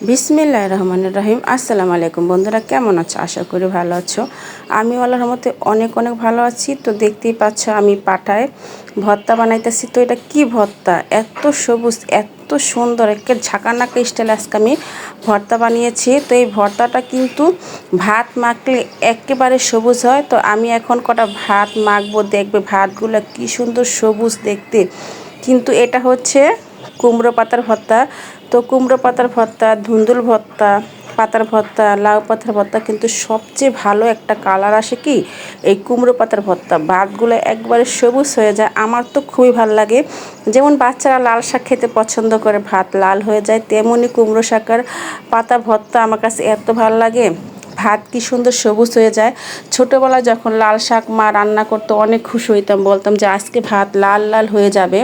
বিসমিল্লাহ রহমান রহিম। আসসালামু আলাইকুম বন্ধুরা, কেমন আছো? আশা করি ভালো আছো। আমি আল্লাহর রহমতে অনেক অনেক ভালো আছি। তো দেখতেই পাচ্ছ আমি পাঠায় ভর্তা বানাইতেছি। তো এটা কি ভর্তা? এত সবুজ, এত সুন্দর, একে ঝাঁকানাকা স্টাইল আজকে আমি ভর্তা বানিয়েছি। তো এই ভর্তাটা কিন্তু ভাত মাখলে একেবারে সবুজ হয়। তো আমি এখন কটা ভাত মাখবো, দেখবে ভাতগুলো কি সুন্দর সবুজ দেখতে। কিন্তু এটা হচ্ছে কুমড়ো পাতার ভর্তা। তো কুমড়ো পাতার ভর্তা, ধুন্দুল ভর্তা, পাতার ভর্তা, লাউ পাতার ভর্তা কিন্তু সবচেয়ে ভালো একটা কালার আসে কি? এই কুমড়ো পাতার ভর্তা। ভাতগুলো একবারে সবুজ হয়ে যায়। আমার তো খুবই ভালো লাগে। যেমন বাচ্চারা লাল শাক খেতে পছন্দ করে, ভাত লাল হয়ে যায় তেমনই কুমড়ো শাকের পাতা ভর্তা আমার কাছে এত ভালো লাগে। ভাত কি সুন্দর সবুজ হয়ে যায়। ছোটোবেলায় যখন লাল শাক মা রান্না করতো, অনেক খুশি হইতাম, বলতাম যে আজকে ভাত লাল লাল হয়ে যাবে।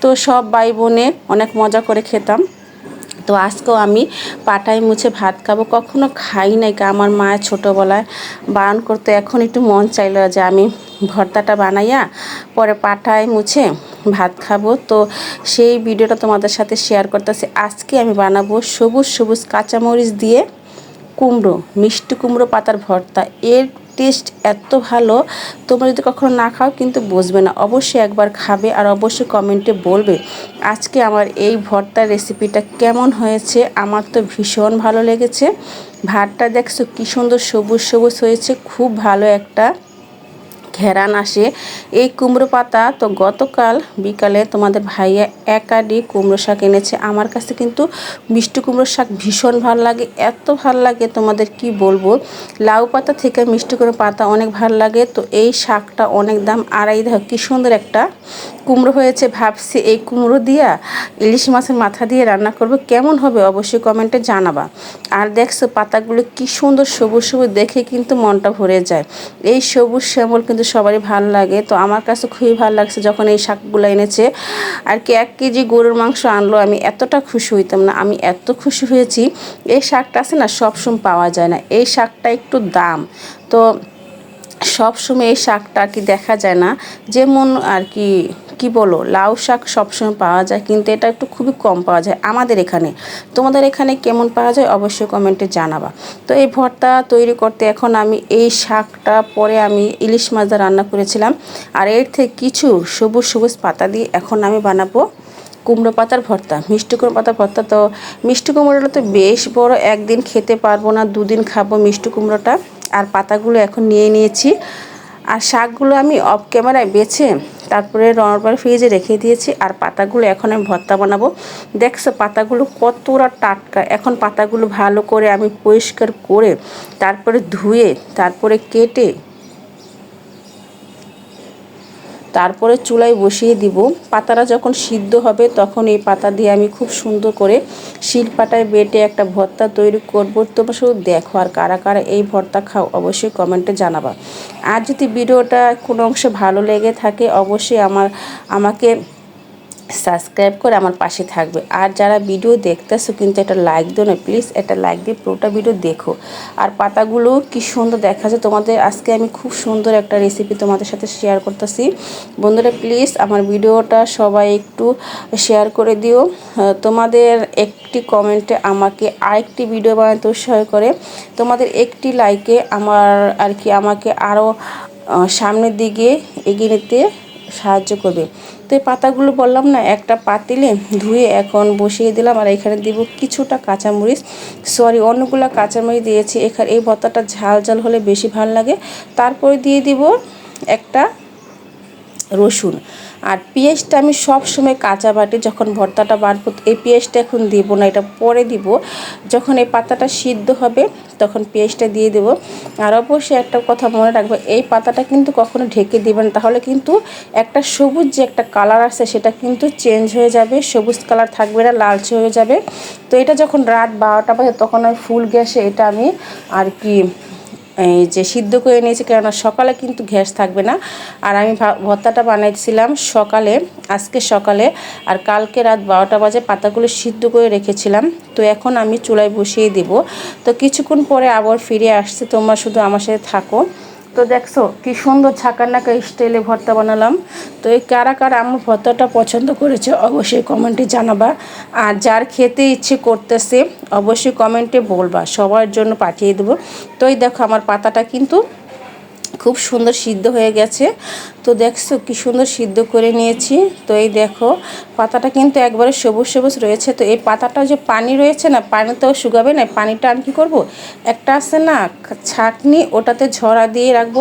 তো সব ভাই বোনে অনেক মজা করে খেতাম। তো আজকেও আমি পাটায় মুছে ভাত খাব, কখনো খাই নাই আমার মায়ের ছোটোবেলায়। বারণ করতো এখন একটু মন চাইলো যে আমি ভর্তাটা বানাইয়া পরে পাটায় মুছে ভাত খাব। তো সেই ভিডিওটা তোমাদের সাথে শেয়ার করতেছি। আজকে আমি বানাবো সবুজ সবুজ কাঁচামরিচ দিয়ে কুমড়ো, মিষ্টি কুমড়ো পাতার ভর্তা। এর টেস্ট এত ভালো, তোমরা যদি কখনো না খাও কিন্তু বুঝবে না। অবশ্যই একবার খাবে আর অবশ্যই কমেন্টে বলবে আজকে আমার এই ভর্তার রেসিপিটা কেমন হয়েছে। আমার তো ভীষণ ভালো লেগেছে। ভাতটা দেখছ কী সুন্দর সবুজ সবুজ হয়েছে, খুব ভালো একটা ঘেরান আসে। এই কুমড়ো পাতা তো গতকাল বিকালে তোমাদের ভাইয়া একাডি কুমড়ো শাক এনেছে। আমার কাছে কিন্তু মিষ্টি কুমড়ো শাক ভীষণ ভালো লাগে, এত ভালো লাগে তোমাদের কি বলব? লাউ পাতা থেকে মিষ্টি কুমড়ো পাতা অনেক ভালো লাগে, তো এই শাকটা অনেক দাম আড়াই দেখ কী সুন্দর একটা কুমড়ো হয়েছে, ভাবছি এই কুমড়ো দিয়া ইলিশ মাছের মাথা দিয়ে রান্না করব। কেমন হবে অবশ্যই কমেন্টে জানাবা। আর দেখছ, পাতাগুলো কি সুন্দর সবুজ সবুজ, দেখে কিন্তু মনটা ভরে যায়। এই সবুজ শ্যামল কিন্তু সবারই ভালো লাগে। তো আমার কাছে খুবই ভালো লাগছে যখন এই শাকগুলো এনেছে। আর কি এক কেজি গরুর মাংস আনলো, আমি এতটা খুশি হইতাম না। আমি এত খুশি হয়েছি। এই শাকটা আছে না, সবসময় পাওয়া যায় না। এই শাকটা একটু দাম। তো সবসময় এই শাকটা আর কি দেখা যায় না। যেমন আর কি কি বলো? লাউ শাক সবসময় পাওয়া যায়, কিন্তু এটা একটু খুবই কম পাওয়া যায় আমাদের এখানে। তোমাদের এখানে কেমন পাওয়া যায়? অবশ্যই কমেন্টে জানাবা। তো এই ভর্তা তৈরি করতে এখন আমি এই শাকটা পরে আমি ইলিশ মাছ রান্না করেছিলাম। আর এর থেকে কিছু সবুজ সবুজ পাতা দিয়ে এখন আমি বানাবো কুমড়ো পাতার ভর্তা, মিষ্টি কুমড়ো পাতার ভর্তা। তো মিষ্টি কুমড়োটা তো বেশ বড়, একদিন খেতে পারব না, দুদিন খাব মিষ্টি কুমড়োটা। আর পাতাগুলো এখন নিয়ে নিয়েছি। আর শাকগুলো আমি অফ ক্যামেরায় বেছে তারপরে রবার ফ্রিজে রেখে দিয়েছি। আর পাতাগুলো এখন আমি ভর্তা বানাবো। দেখছ পাতাগুলো কতটা টাটকা। এখন পাতাগুলো ভালো করে আমি পরিষ্কার করে তারপরে ধুয়ে, তারপরে কেটে তারপরে চুলায় বসিয়ে দিব। পাতাটা যখন সিদ্ধ হবে তখন এই পাতা দিয়ে আমি খুব সুন্দর করে শিল শিলপাটায় বেটে একটা ভর্তা তৈরি করব। তোমরা শুধু দেখো আর কারা কারা এই ভর্তা খাও অবশ্যই কমেন্টে জানাবা। আর যদি ভিডিওটা কোনো অংশে ভালো লেগে থাকে, অবশ্যই আমার, আমাকে সাবস্ক্রাইব করে আমার পাশে থাকবে। আর যারা ভিডিও দেখতেছো কিন্তু একটা লাইক দিও না প্লিজ একটা লাইক দিয়ে পুরোটা ভিডিও দেখো। আর পাতাগুলো কি সুন্দর দেখা যায় তোমাদের আজকে আমি খুব সুন্দর একটা রেসিপি তোমাদের সাথে শেয়ার করতেছি। বন্ধুরা প্লিজ আমার ভিডিওটা সবাই একটু শেয়ার করে দিও। তোমাদের একটি কমেন্টে আমাকে আরেকটি ভিডিও বানাতে উৎসাহ করে। তোমাদের একটি লাইকে আমার আর কি আমাকে আরও সামনের দিকে এগিয়ে নিতে সাহায্য করবে। তো এই পাতাগুলো বললাম না, একটা পাতিলে ধুয়ে এখন বসিয়ে দিলাম আর এখানে দিব কিছুটা কাঁচামরিচ। সরি অন্যগুলো কাঁচামরিচ দিয়েছি। এখানে এই ভর্তাটা ঝাল ঝাল হলে বেশি ভালো লাগে। তারপরে দিয়ে দিব একটা রসুন। আর পেঁয়াজটা আমি সব সময় কাঁচা বাটি যখন ভর্তাটা বাড়বো, এই পেঁয়াজটা এখন দিব না, এটা পরে দিব। যখন এই পাতাটা সিদ্ধ হবে, তখন পেঁয়াজটা দিয়ে দেবো। আর অবশ্যই একটা কথা মনে রাখব, এই পাতাটা কিন্তু কখনো ঢেকে দিবেন তাহলে কিন্তু একটা সবুজ যে একটা কালার আছে, সেটা কিন্তু চেঞ্জ হয়ে যাবে, সবুজ কালার থাকবে না, লালচে হয়ে যাবে। তো এটা যখন রাত বারোটা বাজে, তখন আমি ফুল গ্যাসে এটা আমি আর কি এই যে সিদ্ধ করে নিয়েছি, কেননা সকালে কিন্তু গ্যাস থাকবে না। আর আমি ভর্তাটা বানাইছিলাম সকালে, আজকে সকালে, আর কালকে রাত বারোটা বাজে পাতাগুলো সিদ্ধ করে রেখেছিলাম। তো এখন আমি চুলায় বসিয়ে দেব। তো কিছুক্ষণ পরে আবার ফিরে আসছে, তোমরা শুধু আমার সাথে থাকো। তো দেখছ, কি সুন্দর নাকা স্টাইলে ভর্তা বানালাম। তো এই কারা কারা আমার ভর্তাটা পছন্দ করেছে, অবশ্যই কমেন্টে জানাবা। আর যার খেতে ইচ্ছে করতেছে, অবশ্যই কমেন্টে বলবা, সবার জন্য পাঠিয়ে দেবো। তো এই দেখো, আমার পাতাটা কিন্তু খুব সুন্দর সিদ্ধ হয়ে গেছে। তো দেখছ কি সুন্দর সিদ্ধ করে নিয়েছি। তো এই দেখো, পাতাটা কিন্তু একবারে সবুজ সবুজ রয়েছে। তো এই পাতাটা যে পানি রয়েছে না পানিতেও শুকাবে না পানিটা আমি কী করব? একটা আছে না, ছাকনি, ওটাতে ঝরা দিয়ে রাখব।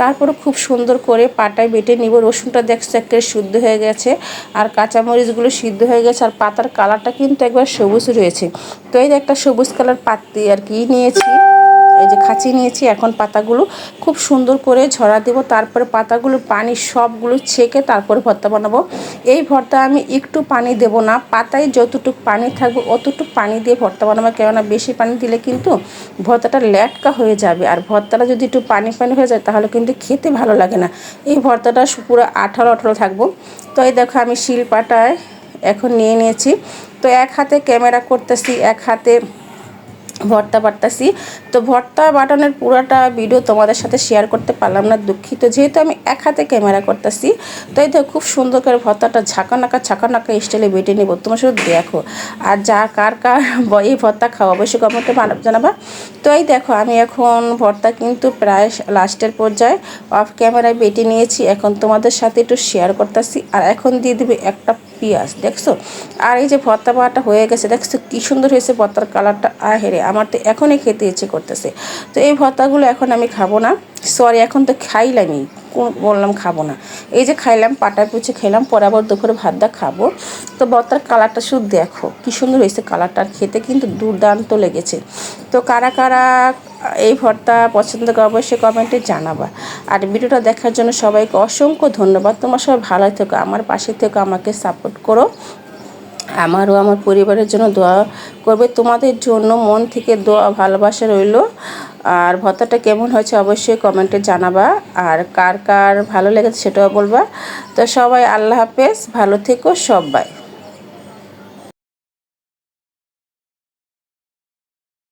তারপরে খুব সুন্দর করে পাটায় বেটে নিব। রসুনটা দেখছ একটা শুদ্ধ হয়ে গেছে, আর কাঁচামরিচগুলো সিদ্ধ হয়ে গেছে, আর পাতার কালারটা কিন্তু একবার সবুজ রয়েছে। তো এই একটা সবুজ কালার পাতি আর কি নিয়েছি। এই যে খাঁচি নিয়েছি, এখন পাতাগুলো খুব সুন্দর করে ঝরা দেব। তারপরে পাতাগুলো পানি সবগুলো ছেঁকে তারপরে ভর্তা বানাবো। এই ভর্তা আমি একটু পানি দেব না, পাতায় যতটুকু পানি থাকবে অতটুকু পানি দিয়ে ভর্তা বানাবো। কেননা বেশি পানি দিলে কিন্তু ভর্তাটা ল্যাটকা হয়ে যাবে। আর ভর্তাটা যদি একটু পানি পানি হয়ে যায়, তাহলে কিন্তু খেতে ভালো লাগে না। এই ভর্তাটা পুরো আঠালো আঠালো থাকব। তো এই দেখো আমি শিল পাটায় এখন নিয়ে নিয়েছি। তো এক হাতে ক্যামেরা করতেছি, এক হাতে ভর্তা বাটতাছি। তো ভর্তা বাটানোর পুরোটা ভিডিও তোমাদের সাথে শেয়ার করতে পারলাম না, দুঃখিত। যেহেতু আমি এক হাতে ক্যামেরা করতেছি, তো এই খুব সুন্দর করে ভর্তাটা ঝাঁকানাকা ঝাঁকানাকা স্টাইলে বেটে নেব। তোমার শুধু দেখো, আর যা, কার কার এই ভর্তা খাওয়া অবশ্যই কমেন্টে জানাবা। তো এই দেখো, আমি এখন ভর্তা কিন্তু প্রায় লাস্টের পর্যায়ে অফ ক্যামেরায় বেটে নিয়েছি। এখন তোমাদের সাথে একটু শেয়ার করতেছি, আর এখন দিয়ে দেবে একটা পেঁয়াজ, দেখছ? আর এই যে ভর্তা বাটা হয়ে গেছে, দেখছ কী সুন্দর হয়েছে ভর্তার কালারটা? আহেরে, আমার তো এখনই খেতে ইচ্ছে করতেছে। তো এই ভর্তাগুলো এখন আমি খাব না। সরি এখন তো খাইলামই। বললাম খাব না। এই যে খাইলাম, পাটা পুচে খেলাম, পরে আবার দুপুরে ভাতটা খাব। তো ভর্তার কালারটা শুধু দেখো, কী সুন্দর হয়েছে কালারটা। খেতে কিন্তু দুর্দান্ত লেগেছে। তো কারা কারা এই ভর্তা পছন্দ করে, অবশ্যই কমেন্টে জানাবা। আর ভিডিওটা দেখার জন্য সবাইকে অসংখ্য ধন্যবাদ। তোমার সবাই ভালো থেকো, আমার পাশে থেকে, আমাকে সাপোর্ট করো। আমারও আমার পরিবারের জন্য দোয়া করবে। তোমাদের জন্য মন থেকে দোয়া, ভালোবাসা রইল। আর ভর্তাটা কেমন হয়েছে অবশ্যই কমেন্টে জানাবা। আর কার কার ভালো লেগেছে সেটাও বলবা। তো সবাই আল্লাহ হাফেজ, ভালো থেকো সবাই।